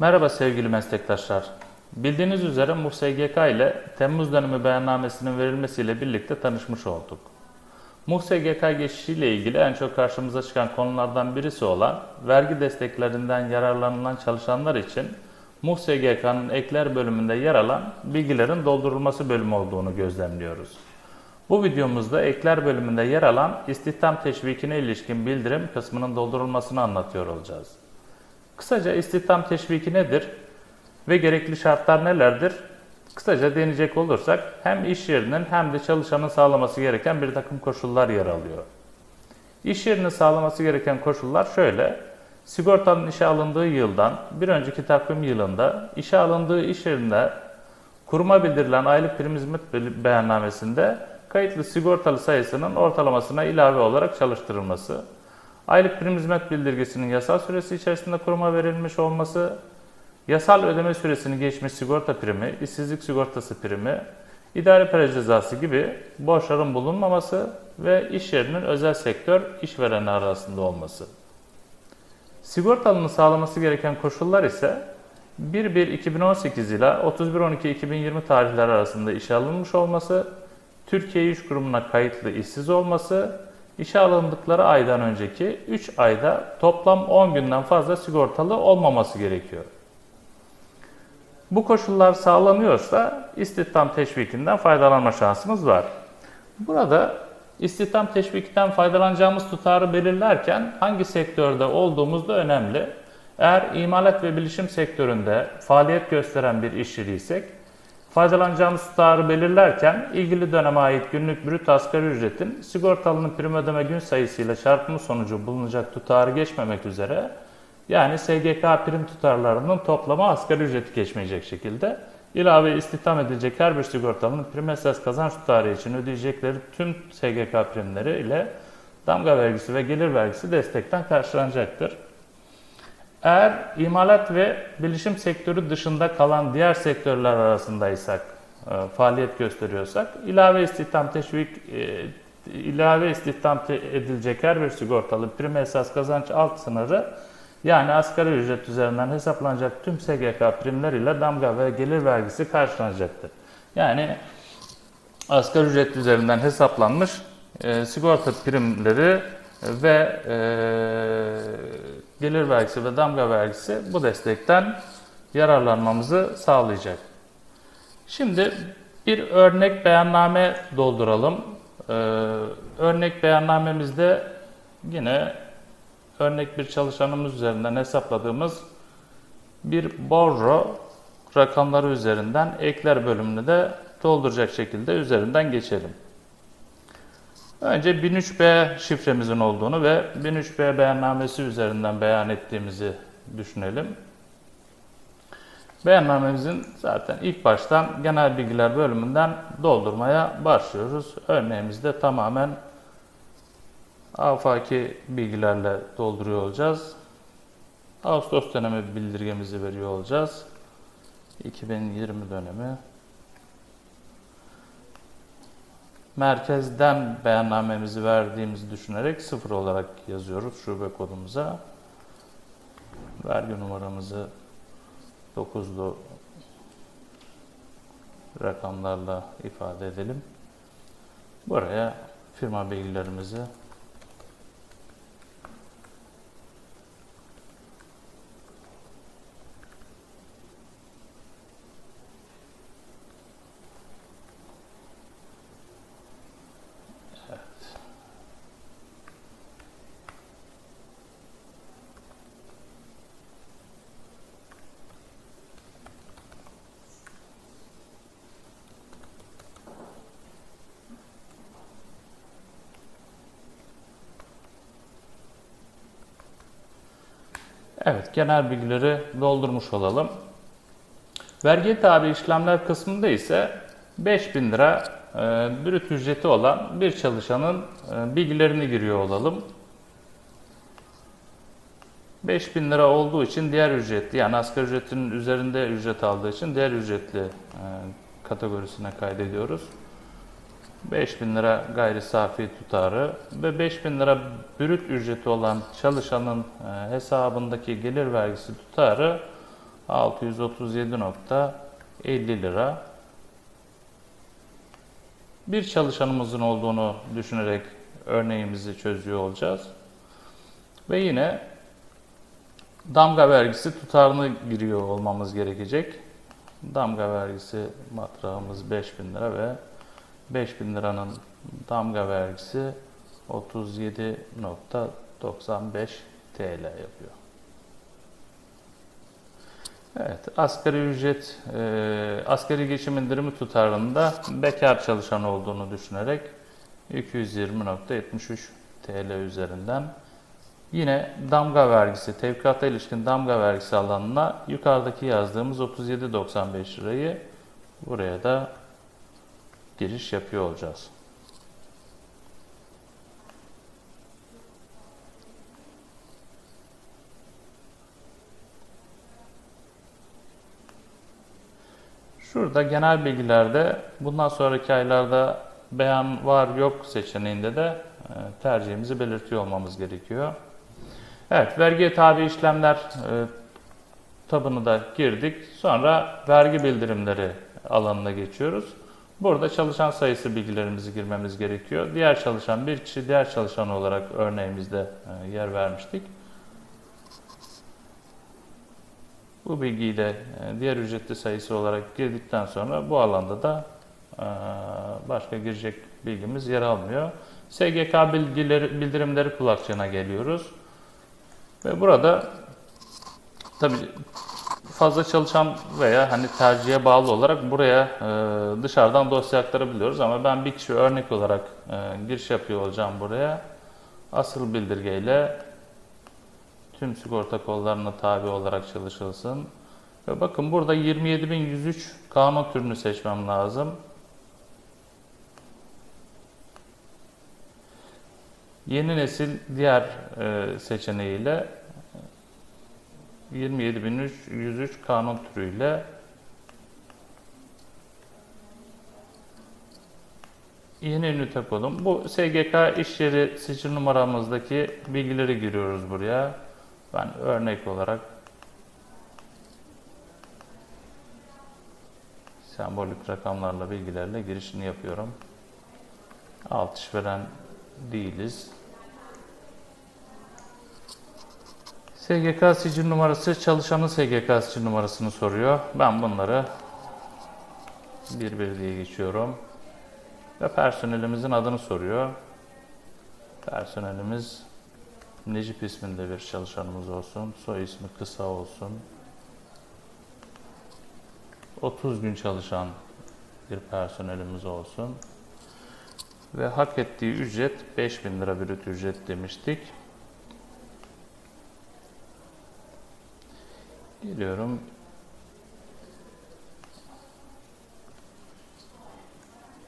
Merhaba sevgili meslektaşlar. Bildiğiniz üzere MUHSGK ile Temmuz dönemi beyannamesinin verilmesiyle birlikte tanışmış olduk. MUHSGK geçişiyle ilgili en çok karşımıza çıkan konulardan birisi olan vergi desteklerinden yararlanılan çalışanlar için MUHSGK'nın ekler bölümünde yer alan bilgilerin doldurulması bölümü olduğunu gözlemliyoruz. Bu videomuzda ekler bölümünde yer alan istihdam teşvikine ilişkin bildirim kısmının doldurulmasını anlatıyor olacağız. Kısaca istihdam teşviki nedir ve gerekli şartlar nelerdir? Kısaca deneyecek olursak hem iş yerinin hem de çalışanın sağlaması gereken bir takım koşullar yer alıyor. İş yerinin sağlaması gereken koşullar şöyle. Sigortanın işe alındığı yıldan bir önceki takvim yılında işe alındığı iş yerinde kuruma bildirilen aylık prim hizmet be- beyannamesinde kayıtlı sigortalı sayısının ortalamasına ilave olarak çalıştırılması, aylık prim hizmet bildirgesinin yasal süresi içerisinde kuruma verilmiş olması, yasal ödeme süresini geçmiş sigorta primi, işsizlik sigortası primi, idare para cezası gibi borçların bulunmaması ve iş yerinin özel sektör işvereni arasında olması. Sigortalının sağlaması gereken koşullar ise 1-1-2018 ile 31-12-2020 tarihleri arasında işe alınmış olması, Türkiye İş Kurumu'na kayıtlı işsiz olması, işe alındıkları aydan önceki 3 ayda toplam 10 günden fazla sigortalı olmaması gerekiyor. Bu koşullar sağlanıyorsa istihdam teşvikinden faydalanma şansımız var. Burada istihdam teşvikinden faydalanacağımız tutarı belirlerken hangi sektörde olduğumuz da önemli. Eğer imalat ve bilişim sektöründe faaliyet gösteren bir iş yeriysek, faydalanacağımız tutarı belirlerken ilgili döneme ait günlük brüt asgari ücretin sigortalının prim ödeme gün sayısıyla çarpımı sonucu bulunacak tutarı geçmemek üzere yani SGK prim tutarlarının toplamı asgari ücreti geçmeyecek şekilde ilave istihdam edilecek her bir sigortalının prim esas kazanç tutarı için ödeyecekleri tüm SGK primleri ile damga vergisi ve gelir vergisi destekten karşılanacaktır. Eğer imalat ve bilişim sektörü dışında kalan diğer sektörler arasındaysak, e, faaliyet gösteriyorsak, ilave istihdam teşvik, e, ilave istihdam edilecek her bir sigortalı prim esas kazanç alt sınırı yani asgari ücret üzerinden hesaplanacak tüm SGK primler ile damga ve gelir vergisi karşılanacaktır. Yani asgari ücret üzerinden hesaplanmış e, sigorta primleri ve e, gelir vergisi ve damga vergisi bu destekten yararlanmamızı sağlayacak. Şimdi bir örnek beyanname dolduralım. Ee, örnek beyannamemizde yine örnek bir çalışanımız üzerinden hesapladığımız bir borro rakamları üzerinden ekler bölümünü de dolduracak şekilde üzerinden geçelim. Önce 1003B şifremizin olduğunu ve 1003B beyannamesi üzerinden beyan ettiğimizi düşünelim. Beyannamemizin zaten ilk baştan genel bilgiler bölümünden doldurmaya başlıyoruz. Örneğimizde tamamen afaki bilgilerle dolduruyor olacağız. Ağustos dönemi bildirgemizi veriyor olacağız. 2020 dönemi. Merkezden beyannamemizi verdiğimizi düşünerek sıfır olarak yazıyoruz şube kodumuza. Vergi numaramızı 9'lu rakamlarla ifade edelim. Buraya firma bilgilerimizi Evet, genel bilgileri doldurmuş olalım. Vergi tabi işlemler kısmında ise 5000 lira e, brüt ücreti olan bir çalışanın e, bilgilerini giriyor olalım. 5000 lira olduğu için diğer ücretli yani asgari ücretin üzerinde ücret aldığı için diğer ücretli e, kategorisine kaydediyoruz. 5000 lira gayri safi tutarı ve 5000 lira brüt ücreti olan çalışanın e, hesabındaki gelir vergisi tutarı 637.50 lira. Bir çalışanımızın olduğunu düşünerek örneğimizi çözüyor olacağız. Ve yine damga vergisi tutarını giriyor olmamız gerekecek. Damga vergisi matrağımız 5000 lira ve 5000 liranın damga vergisi 37.95 TL yapıyor. Evet, asgari ücret, e, asgari geçim indirimi tutarında bekar çalışan olduğunu düşünerek 220.73 TL üzerinden Yine damga vergisi, tevkifata ilişkin damga vergisi alanına yukarıdaki yazdığımız 37.95 lirayı buraya da giriş yapıyor olacağız. Şurada genel bilgilerde bundan sonraki aylarda beyan var yok seçeneğinde de e, tercihimizi belirtiyor olmamız gerekiyor. Evet, vergiye tabi işlemler e, tabını da girdik. Sonra vergi bildirimleri alanına geçiyoruz. Burada çalışan sayısı bilgilerimizi girmemiz gerekiyor. Diğer çalışan bir kişi diğer çalışan olarak örneğimizde e, yer vermiştik. Bu bilgiyle e, diğer ücretli sayısı olarak girdikten sonra bu alanda da e, başka girecek bilgimiz yer almıyor. SGK bilgileri, bildirimleri kulakçığına geliyoruz. Ve burada tabii fazla çalışan veya hani tercihe bağlı olarak buraya e, dışarıdan dosya aktarabiliyoruz ama ben bir kişi örnek olarak e, giriş yapıyor olacağım buraya. Asıl bildirgeyle tüm sigorta kollarına tabi olarak çalışılsın. Ve bakın burada 27103 kanun türünü seçmem lazım. Yeni nesil diğer e, seçeneğiyle 27103 kanun türüyle yeni ünite kodum. Bu SGK iş yeri sicil numaramızdaki bilgileri giriyoruz buraya. Ben örnek olarak sembolik rakamlarla bilgilerle girişini yapıyorum. Alt işveren değiliz. SGK sicil numarası çalışanın SGK sicil numarasını soruyor. Ben bunları bir bir diye geçiyorum. Ve personelimizin adını soruyor. Personelimiz Necip isminde bir çalışanımız olsun. Soy ismi kısa olsun. 30 gün çalışan bir personelimiz olsun. Ve hak ettiği ücret 5000 lira bir ücret demiştik. Geliyorum.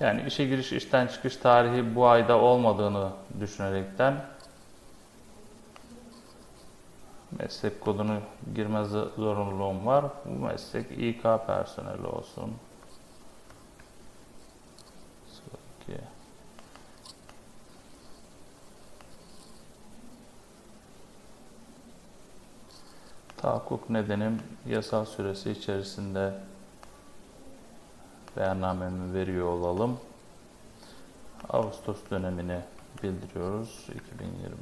Yani işe giriş, işten çıkış tarihi bu ayda olmadığını düşünerekten meslek kodunu girme zorunluluğum var. Bu meslek İK personeli olsun. Tahakkuk nedenim yasal süresi içerisinde beyannamemi veriyor olalım. Ağustos dönemini bildiriyoruz. 2020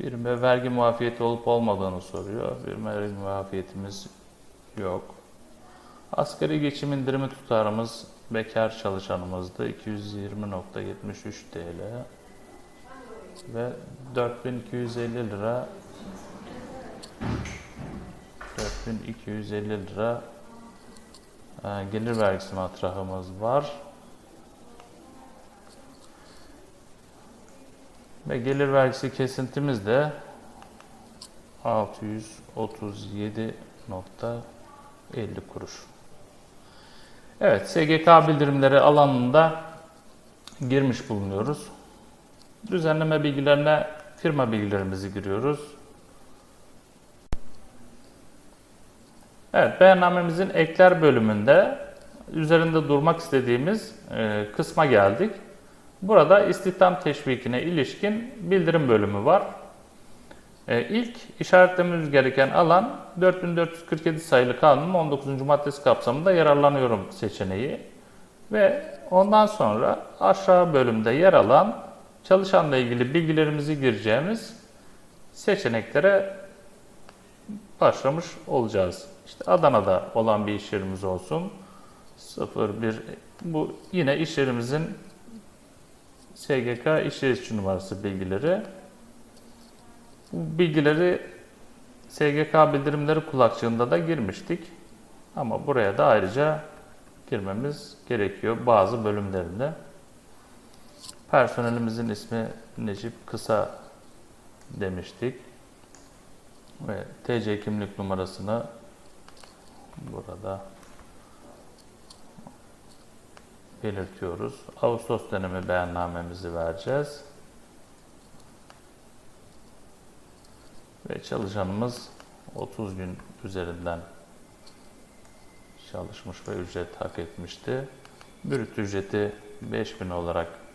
Birime vergi muafiyeti olup olmadığını soruyor. Bir vergi muafiyetimiz yok. Asgari geçim indirimi tutarımız bekar çalışanımızda 220.73 TL ve 4250 lira 4250 lira e, gelir vergisi matrahımız var. Ve gelir vergisi kesintimiz de 637.50 kuruş. Evet, SGK bildirimleri alanında girmiş bulunuyoruz. Düzenleme bilgilerine firma bilgilerimizi giriyoruz. Evet, beyannamemizin ekler bölümünde üzerinde durmak istediğimiz e, kısma geldik. Burada istihdam teşvikine ilişkin bildirim bölümü var. E, ilk işaretlememiz gereken alan 4447 sayılı kanunun 19. maddesi kapsamında yararlanıyorum seçeneği. Ve ondan sonra aşağı bölümde yer alan çalışanla ilgili bilgilerimizi gireceğimiz seçeneklere başlamış olacağız. İşte Adana'da olan bir iş yerimiz olsun. 01 bu yine iş yerimizin SGK iş yeri içi numarası bilgileri. Bu bilgileri SGK bildirimleri kulakçığında da girmiştik. Ama buraya da ayrıca girmemiz gerekiyor bazı bölümlerinde. Personelimizin ismi Necip Kısa demiştik. Ve TC kimlik numarasını burada belirtiyoruz. Ağustos dönemi beyannamemizi vereceğiz. Ve çalışanımız 30 gün üzerinden çalışmış ve ücret hak etmişti. Brüt ücreti 5000 olarak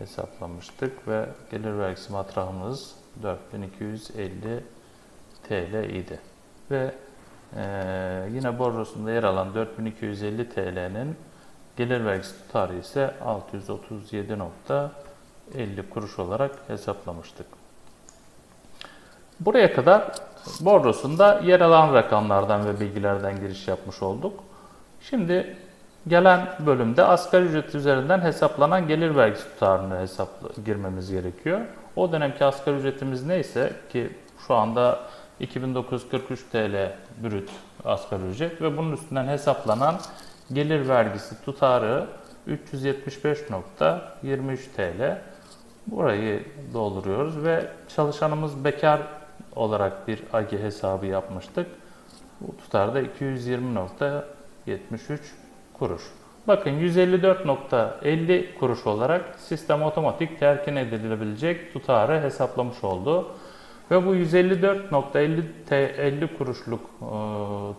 hesaplamıştık ve gelir vergisi matrahımız 4250 TL idi. Ve eee, yine bordrosunda yer alan 4250 TL'nin gelir vergisi tutarı ise 637.50 kuruş olarak hesaplamıştık. Buraya kadar bordrosunda yer alan rakamlardan ve bilgilerden giriş yapmış olduk. Şimdi gelen bölümde asgari ücret üzerinden hesaplanan gelir vergisi tutarını hesapla, girmemiz gerekiyor. O dönemki asgari ücretimiz neyse ki şu anda 2943 TL brüt asgari ücret ve bunun üstünden hesaplanan gelir vergisi tutarı 375.23 TL. Burayı dolduruyoruz ve çalışanımız bekar olarak bir AGI hesabı yapmıştık. Bu tutarda 220.73 kuruş. Bakın 154.50 kuruş olarak sistem otomatik terkin edilebilecek tutarı hesaplamış oldu. Ve bu 154.50 T- 50 kuruşluk e,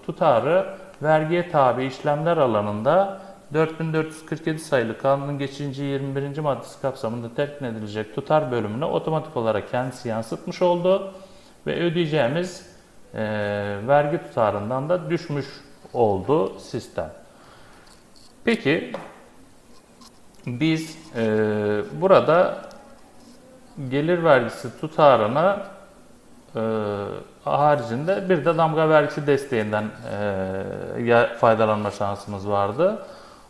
tutarı vergiye tabi işlemler alanında 4447 sayılı kanunun geçici 21. maddesi kapsamında terkin edilecek tutar bölümüne otomatik olarak kendisi yansıtmış oldu ve ödeyeceğimiz e, vergi tutarından da düşmüş oldu sistem. Peki biz e, burada gelir vergisi tutarına e, haricinde bir de damga vergisi desteğinden e, faydalanma şansımız vardı.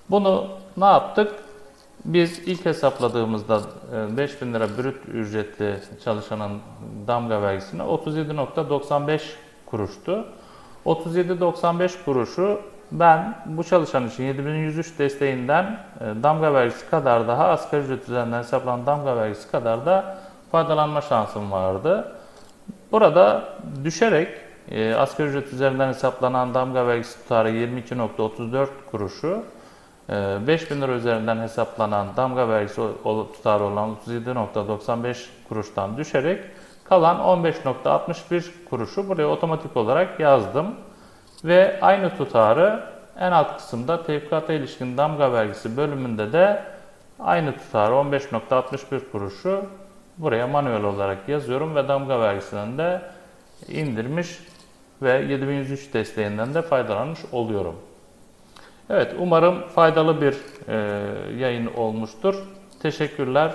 Bunu ne yaptık? Biz ilk hesapladığımızda e, 5000 lira brüt ücretli çalışanın damga vergisine 37.95 kuruştu. 37.95 kuruşu ben bu çalışan için 7103 desteğinden e, damga vergisi kadar daha asgari ücret üzerinden hesaplanan damga vergisi kadar da faydalanma şansım vardı. Burada düşerek e, asgari ücret üzerinden hesaplanan damga vergisi tutarı 22.34 kuruşu, e, 5000 lira üzerinden hesaplanan damga vergisi tutarı olan 37.95 kuruştan düşerek kalan 15.61 kuruşu buraya otomatik olarak yazdım. Ve aynı tutarı en alt kısımda tevkifata ilişkin damga vergisi bölümünde de aynı tutarı 15.61 kuruşu buraya manuel olarak yazıyorum ve damga vergisinden de indirmiş ve 7103 desteğinden de faydalanmış oluyorum. Evet umarım faydalı bir e, yayın olmuştur. Teşekkürler.